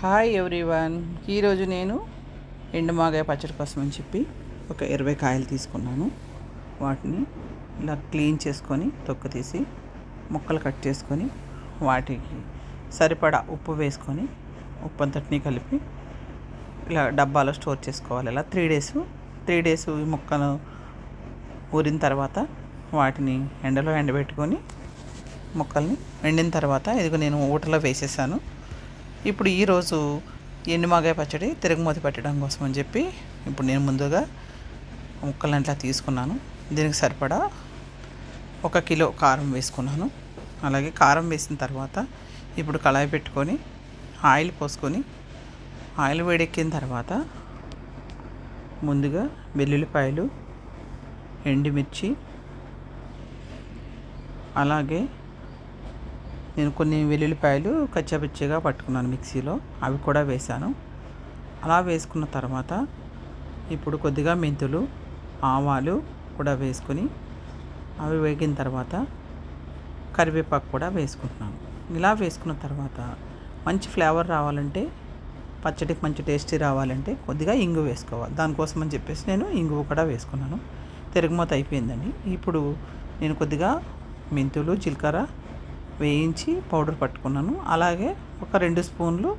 Hi everyone ఈరోజు నేను ఎండుమాగాయ పచ్చడి కోసం అని చెప్పి ఒక ఇరవై కాయలు తీసుకున్నాను. వాటిని ఇలా క్లీన్ చేసుకొని తొక్క తీసి ముక్కలు కట్ చేసుకొని వాటికి సరిపడా ఉప్పు వేసుకొని ఉప్పు అంతటినీ కలిపి ఇలా డబ్బాలో స్టోర్ చేసుకోవాలి. ఇలా త్రీ డేస్ త్రీ డేస్ ఈ ముక్కను ఊరిన తర్వాత వాటిని ఎండలో ఎండబెట్టుకొని ముక్కల్ని ఎండిన తర్వాత ఇదిగో నేను ఊటలో వేసేసాను. ఇప్పుడు ఈరోజు ఎండుమాగాయ పచ్చడి తిరుగుమతి పెట్టడం కోసం అని చెప్పి ఇప్పుడు నేను ముందుగా ముక్కలంట్లా తీసుకున్నాను. దీనికి సరిపడా ఒక కిలో కారం వేసుకున్నాను. అలాగే కారం వేసిన తర్వాత ఇప్పుడు కళాయి పెట్టుకొని ఆయిల్ పోసుకొని ఆయిల్ వేడెక్కిన తర్వాత ముందుగా వెల్లుల్లిపాయలు ఎండుమిర్చి అలాగే నేను కొన్ని వెల్లుల్లిపాయలు కచ్చాపిచ్చిగా పట్టుకున్నాను మిక్సీలో. అవి కూడా వేశాను. అలా వేసుకున్న తర్వాత ఇప్పుడు కొద్దిగా మెంతులు ఆవాలు కూడా వేసుకొని అవి వేగిన తర్వాత కరివేపాకు కూడా వేసుకుంటున్నాను. ఇలా వేసుకున్న తర్వాత మంచి ఫ్లేవర్ రావాలంటే పచ్చడికి మంచి టేస్టీ రావాలంటే కొద్దిగా ఇంగు వేసుకోవాలి. దానికోసం అని చెప్పేసి నేను ఇంగువ కూడా వేసుకున్నాను. తిరగమూత అయిపోయిందండి ఇప్పుడు నేను కొద్దిగా మెంతులు జీలకర్ర వేయించి పౌడర్ పట్టుకున్నాను. అలాగే ఒక రెండు స్పూన్లు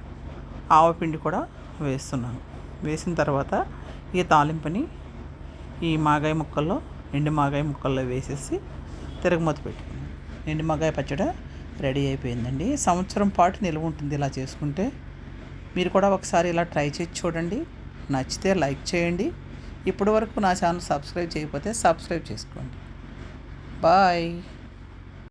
ఆవపిండి కూడా వేస్తున్నాను. వేసిన తర్వాత ఈ తాలింపుని ఈ మాగాయ ముక్కల్లో ఎండు మాగాయ ముక్కల్లో వేసేసి తిరగమూత పెట్టుకున్నాను. ఎండు మాగాయ పచ్చడి రెడీ అయిపోయిందండి. సంవత్సరం పాటు నిల్వ ఉంటుంది ఇలా చేసుకుంటే. మీరు కూడా ఒకసారి ఇలా ట్రై చేసి చూడండి. నచ్చితే లైక్ చేయండి. ఇప్పటి వరకు నా ఛానల్ సబ్స్క్రైబ్ చేయకపోతే సబ్స్క్రైబ్ చేసుకోండి. బాయ్.